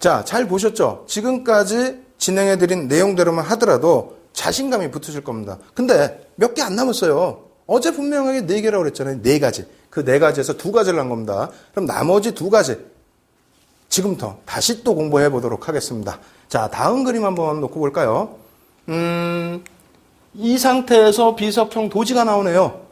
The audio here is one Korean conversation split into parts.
자, 잘 보셨죠? 지금까지 진행해드린 내용대로만 하더라도 자신감이 붙으실 겁니다. 근데 몇 개 안 남았어요. 어제 분명하게 네 개라고 그랬잖아요. 네 가지. 그 네 가지에서 두 가지를 한 겁니다. 그럼 나머지 두 가지. 지금부터 다시 또 공부해 보도록 하겠습니다. 자, 다음 그림 한번 놓고 볼까요? 음, 이 상태에서 비석형 도지가 나오네요.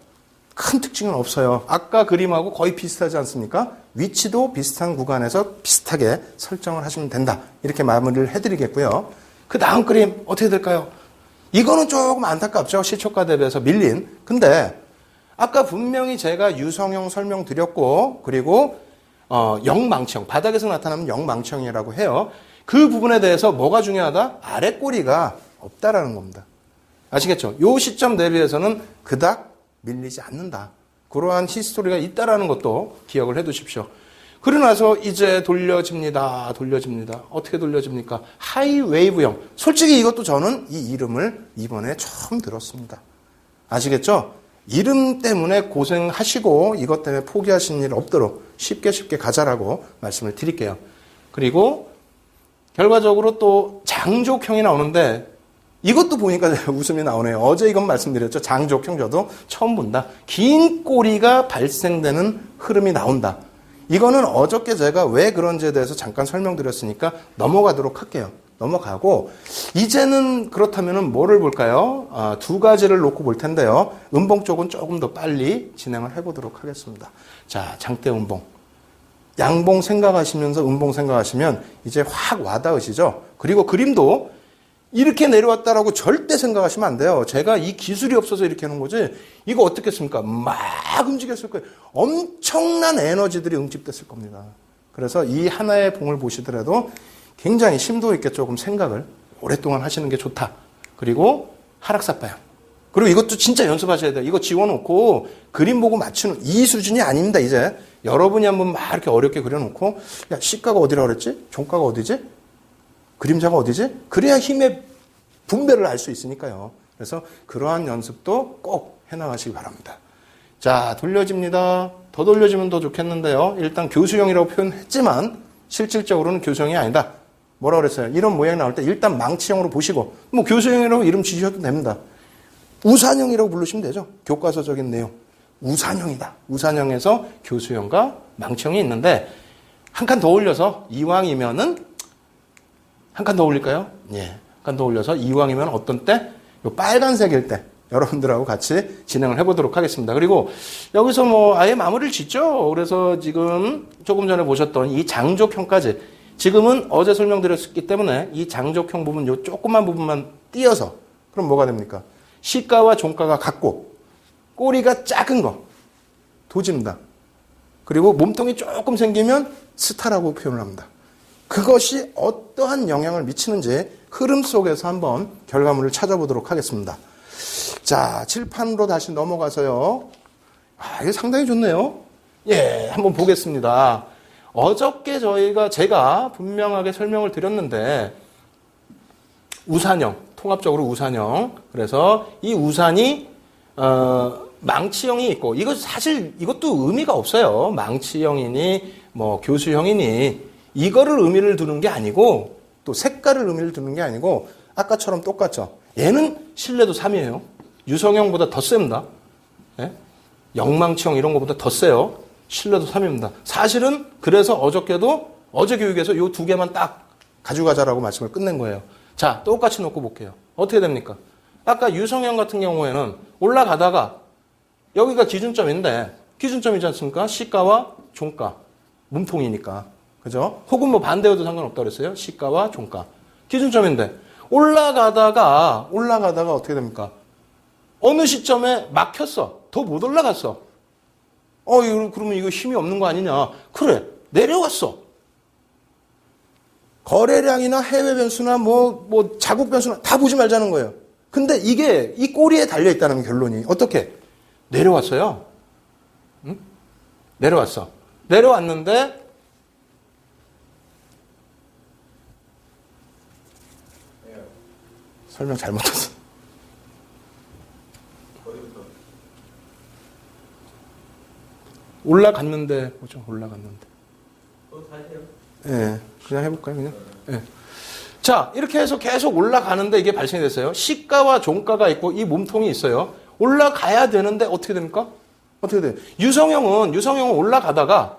큰 특징은 없어요. 아까 그림하고 거의 비슷하지 않습니까? 위치도 비슷한 구간에서 비슷하게 설정을 하시면 된다. 이렇게 마무리를 해드리겠고요. 그 다음 그림 어떻게 될까요? 이거는 조금 안타깝죠. 시초가 대비해서 밀린. 근데 아까 분명히 제가 유성형 설명드렸고 그리고 어, 영망청 바닥에서 나타나면 영망청이라고 해요. 그 부분에 대해서 뭐가 중요하다? 아래 꼬리가 없다라는 겁니다. 아시겠죠? 요 시점 대비해서는 그닥 밀리지 않는다. 그러한 히스토리가 있다라는 것도 기억을 해 두십시오. 그러고 나서 이제 돌려집니다. 돌려집니다. 어떻게 돌려집니까? 하이 웨이브형. 솔직히 이것도 저는 이 이름을 이번에 처음 들었습니다. 아시겠죠? 이름 때문에 고생하시고 이것 때문에 포기하시는 일 없도록 쉽게 쉽게 가자라고 말씀을 드릴게요. 그리고 결과적으로 또 장족형이 나오는데 이것도 보니까 웃음이 나오네요. 어제 이건 말씀드렸죠. 장족형 저도 처음 본다. 긴 꼬리가 발생되는 흐름이 나온다. 이거는 어저께 제가 왜 그런지에 대해서 잠깐 설명드렸으니까 넘어가도록 할게요. 넘어가고 이제는 그렇다면 뭐를 볼까요? 아, 두 가지를 놓고 볼 텐데요. 음봉 쪽은 조금 더 빨리 진행을 해보도록 하겠습니다. 자, 장대 음봉. 양봉 생각하시면서 음봉 생각하시면 이제 확 와닿으시죠? 그리고 그림도 이렇게 내려왔다라고 절대 생각하시면 안 돼요. 제가 이 기술이 없어서 이렇게 하는 거지. 이거 어떻겠습니까? 막 움직였을 거예요. 엄청난 에너지들이 응집됐을 겁니다. 그래서 이 하나의 봉을 보시더라도 굉장히 심도 있게 조금 생각을 오랫동안 하시는 게 좋다. 그리고 하락사파형. 그리고 이것도 진짜 연습하셔야 돼요. 이거 지워놓고 그림 보고 맞추는 이 수준이 아닙니다, 이제. 여러분이 한번 막 이렇게 어렵게 그려놓고, 야, 시가가 어디라 그랬지? 종가가 어디지? 그림자가 어디지? 그래야 힘의 분배를 알 수 있으니까요. 그래서 그러한 연습도 꼭 해나가시기 바랍니다. 자, 돌려집니다. 더 돌려지면 더 좋겠는데요. 일단 교수형이라고 표현했지만 실질적으로는 교수형이 아니다. 뭐라 그랬어요? 이런 모양이 나올 때 일단 망치형으로 보시고 뭐 교수형이라고 이름 지으셔도 됩니다. 우산형이라고 부르시면 되죠. 교과서적인 내용. 우산형이다. 우산형에서 교수형과 망치형이 있는데 한 칸 더 올려서 이왕이면은 한 칸 더 올릴까요? 예. 한 칸 더 올려서 이왕이면 어떤 때? 요 빨간색일 때 여러분들하고 같이 진행을 해보도록 하겠습니다. 그리고 여기서 뭐 아예 마무리를 짓죠. 그래서 지금 조금 전에 보셨던 이 장족형까지 지금은 어제 설명드렸기 때문에 이 장족형 부분 요 조그만 부분만 띄어서 그럼 뭐가 됩니까? 시가와 종가가 같고 꼬리가 작은 거 도집니다. 그리고 몸통이 조금 생기면 스타라고 표현을 합니다. 그것이 어떠한 영향을 미치는지 흐름 속에서 한번 결과물을 찾아보도록 하겠습니다. 자, 칠판으로 다시 넘어가서요. 아, 이게 상당히 좋네요. 예, 한번 보겠습니다. 어저께 저희가 제가 분명하게 설명을 드렸는데 우산형, 통합적으로 우산형. 그래서 이 우산이 어, 망치형이 있고 이거 사실 이것도 의미가 없어요. 망치형이니 뭐 교수형이니 이거를 의미를 두는 게 아니고 또 색깔을 의미를 두는 게 아니고 아까처럼 똑같죠. 얘는 신뢰도 3이에요. 유성형보다 더 셉니다. 예? 영망치형 이런 것보다 더 세요. 신뢰도 3입니다. 사실은 그래서 어저께도 어제 교육에서 이 두 개만 딱 가져가자라고 말씀을 끝낸 거예요. 자, 똑같이 놓고 볼게요. 어떻게 됩니까? 아까 유성형 같은 경우에는 올라가다가 여기가 기준점인데 기준점이지 않습니까? 시가와 종가, 몸통이니까. 그죠? 혹은 뭐 반대여도 상관없다 그랬어요. 시가와 종가. 기준점인데 올라가다가 올라가다가 어떻게 됩니까? 어느 시점에 막혔어. 더 못 올라갔어. 어, 이거 그러면 이거 힘이 없는 거 아니냐? 그래. 내려왔어. 거래량이나 해외 변수나 뭐, 뭐, 자국 변수나 다 보지 말자는 거예요. 근데 이게 이 꼬리에 달려 있다는 결론이 어떻게? 내려왔어요. 응? 내려왔어. 내려왔는데 설명 잘못했어. 올라갔는데 뭐죠? 올라갔는데. 예, 그냥 해볼까요, 그냥? 예. 자, 이렇게 해서 계속 올라가는데 이게 발생이 됐어요. 시가와 종가가 있고 이 몸통이 있어요. 올라가야 되는데 어떻게 됩니까? 어떻게 돼요? 유성형은, 유성형은 올라가다가,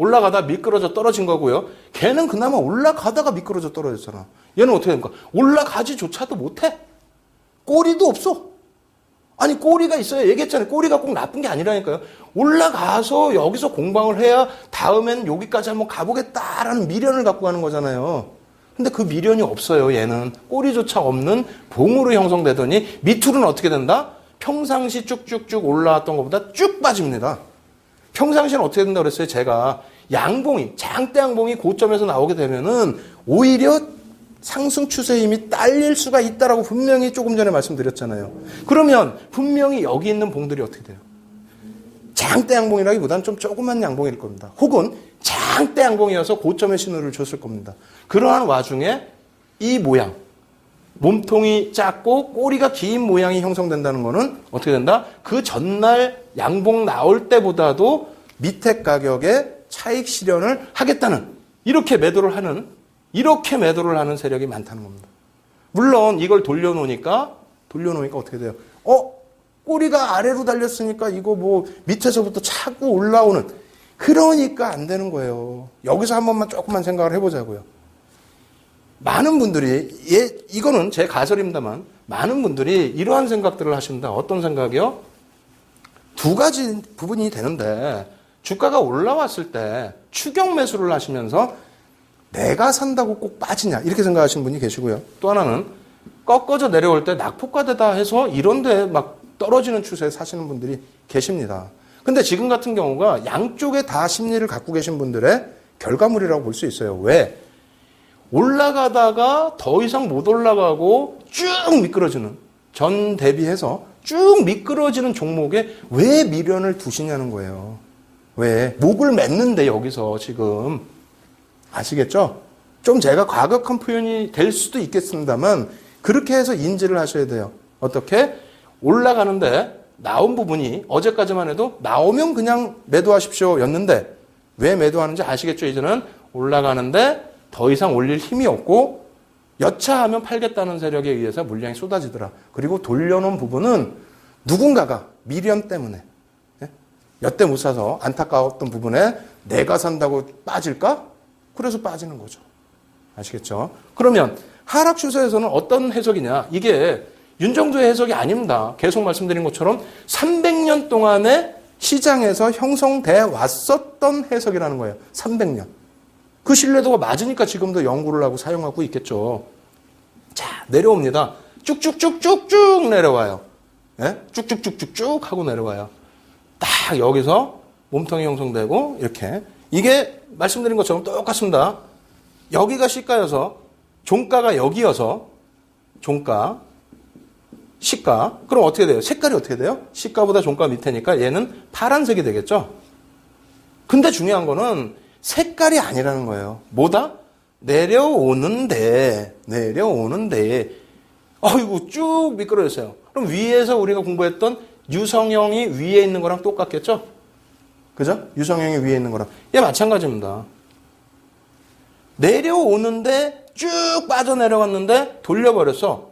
올라가다 미끄러져 떨어진 거고요. 걔는 그나마 올라가다가 미끄러져 떨어졌잖아. 얘는 어떻게 됩니까? 올라가지조차도 못해. 꼬리도 없어. 아니 꼬리가 있어야 얘기했잖아요. 꼬리가 꼭 나쁜 게 아니라니까요. 올라가서 여기서 공방을 해야 다음엔 여기까지 한번 가보겠다라는 미련을 갖고 가는 거잖아요. 근데 그 미련이 없어요. 얘는 꼬리조차 없는 봉으로 형성되더니 밑으로는 어떻게 된다? 평상시 쭉쭉쭉 올라왔던 것보다 쭉 빠집니다. 평상시는 어떻게 된다 그랬어요? 제가 양봉이 장대 양봉이 고점에서 나오게 되면은 오히려 상승 추세 힘이 딸릴 수가 있다라고 분명히 조금 전에 말씀드렸잖아요. 그러면 분명히 여기 있는 봉들이 어떻게 돼요? 장대 양봉이라기보다는 좀 조그만 양봉일 겁니다. 혹은 장대 양봉이어서 고점의 신호를 줬을 겁니다. 그러한 와중에 이 모양, 몸통이 작고 꼬리가 긴 모양이 형성된다는 것은 어떻게 된다? 그 전날 양봉 나올 때보다도 밑에 가격에 차익 실현을 하겠다는 이렇게 매도를 하는 이렇게 매도를 하는 세력이 많다는 겁니다. 물론 이걸 돌려놓으니까 돌려놓으니까 어떻게 돼요? 어 꼬리가 아래로 달렸으니까 이거 뭐 밑에서부터 차고 올라오는 그러니까 안 되는 거예요. 여기서 한 번만 조금만 생각을 해보자고요. 많은 분들이 예 이거는 제 가설입니다만 많은 분들이 이러한 생각들을 하신다. 어떤 생각이요? 두 가지 부분이 되는데 주가가 올라왔을 때 추격 매수를 하시면서 내가 산다고 꼭 빠지냐 이렇게 생각하시는 분이 계시고요. 또 하나는 꺾어져 내려올 때 낙폭과대다 해서 이런데 막 떨어지는 추세에 사시는 분들이 계십니다. 근데 지금 같은 경우가 양쪽에 다 심리를 갖고 계신 분들의 결과물이라고 볼 수 있어요. 왜? 올라가다가 더 이상 못 올라가고 쭉 미끄러지는 전 대비해서 쭉 미끄러지는 종목에 왜 미련을 두시냐는 거예요. 왜? 목을 맺는데 여기서 지금 아시겠죠? 좀 제가 과격한 표현이 될 수도 있겠습니다만 그렇게 해서 인지를 하셔야 돼요. 어떻게? 올라가는데 나온 부분이 어제까지만 해도 나오면 그냥 매도하십시오 였는데 왜 매도하는지 아시겠죠? 이제는 올라가는데 더 이상 올릴 힘이 없고 여차하면 팔겠다는 세력에 의해서 물량이 쏟아지더라. 그리고 돌려놓은 부분은 누군가가 미련 때문에 몇대못 사서 안타까웠던 부분에 내가 산다고 빠질까? 그래서 빠지는 거죠. 아시겠죠? 그러면 하락 추세에서는 어떤 해석이냐? 이게 윤정도의 해석이 아닙니다. 계속 말씀드린 것처럼 300년 동안에 시장에서 형성돼 왔었던 해석이라는 거예요. 300년. 그 신뢰도가 맞으니까 지금도 연구를 하고 사용하고 있겠죠. 자, 내려옵니다. 쭉쭉쭉쭉쭉 내려와요. 예? 쭉쭉쭉쭉쭉 하고 내려와요. 딱 여기서 몸통이 형성되고 이렇게 이게 말씀드린 것처럼 똑같습니다. 여기가 시가여서 종가가 여기여서 종가 시가 그럼 어떻게 돼요? 색깔이 어떻게 돼요? 시가보다 종가 밑에니까 얘는 파란색이 되겠죠. 근데 중요한 거는 색깔이 아니라는 거예요. 뭐다? 내려오는데 내려오는데 어이구 쭉 미끄러졌어요. 그럼 위에서 우리가 공부했던 유성형이 위에 있는 거랑 똑같겠죠? 그죠? 유성형이 위에 있는 거랑. 얘 마찬가지입니다. 내려오는데 쭉 빠져내려갔는데 돌려버렸어.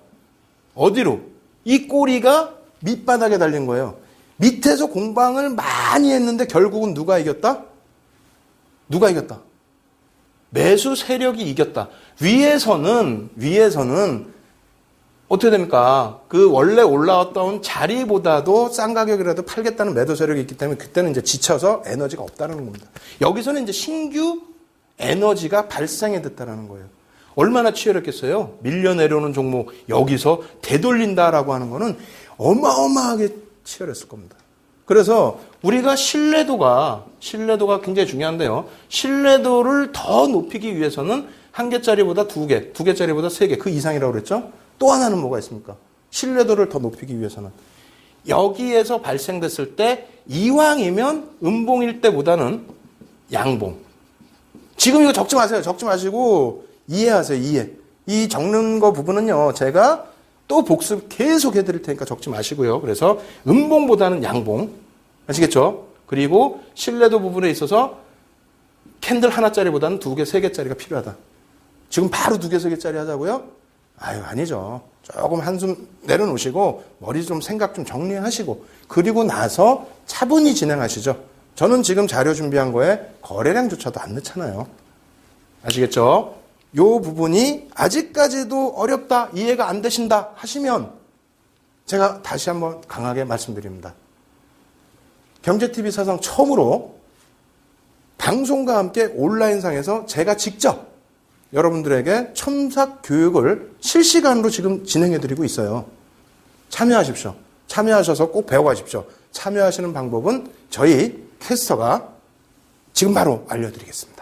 어디로? 이 꼬리가 밑바닥에 달린 거예요. 밑에서 공방을 많이 했는데 결국은 누가 이겼다? 누가 이겼다? 매수 세력이 이겼다. 위에서는, 위에서는 어떻게 됩니까? 그 원래 올라왔던 자리보다도 싼 가격이라도 팔겠다는 매도 세력이 있기 때문에 그때는 이제 지쳐서 에너지가 없다는 겁니다. 여기서는 이제 신규 에너지가 발생해 됐다는 거예요. 얼마나 치열했겠어요? 밀려 내려오는 종목 여기서 되돌린다라고 하는 거는 어마어마하게 치열했을 겁니다. 그래서 우리가 신뢰도가 신뢰도가 굉장히 중요한데요. 신뢰도를 더 높이기 위해서는 한 개짜리보다 두 개, 두 개짜리보다 세 개, 그 이상이라고 그랬죠? 또 하나는 뭐가 있습니까? 신뢰도를 더 높이기 위해서는 여기에서 발생됐을 때 이왕이면 음봉일 때보다는 양봉. 지금 이거 적지 마세요. 적지 마시고 이해하세요. 이해. 이 적는 거 부분은요. 제가 또 복습 계속 해드릴 테니까 적지 마시고요. 그래서 음봉보다는 양봉. 아시겠죠? 그리고 신뢰도 부분에 있어서 캔들 하나짜리보다는 두 개, 세 개짜리가 필요하다. 지금 바로 두 개, 세 개짜리 하자고요? 아유, 아니죠. 조금 한숨 내려놓으시고, 머리 좀 생각 좀 정리하시고, 그리고 나서 차분히 진행하시죠. 저는 지금 자료 준비한 거에 거래량조차도 안 넣잖아요. 아시겠죠? 요 부분이 아직까지도 어렵다, 이해가 안 되신다 하시면 제가 다시 한번 강하게 말씀드립니다. 경제TV 사상 처음으로 방송과 함께 온라인상에서 제가 직접 여러분들에게 첨삭 교육을 실시간으로 지금 진행해드리고 있어요. 참여하십시오. 참여하셔서 꼭 배워가십시오. 참여하시는 방법은 저희 캐스터가 지금 바로 알려드리겠습니다.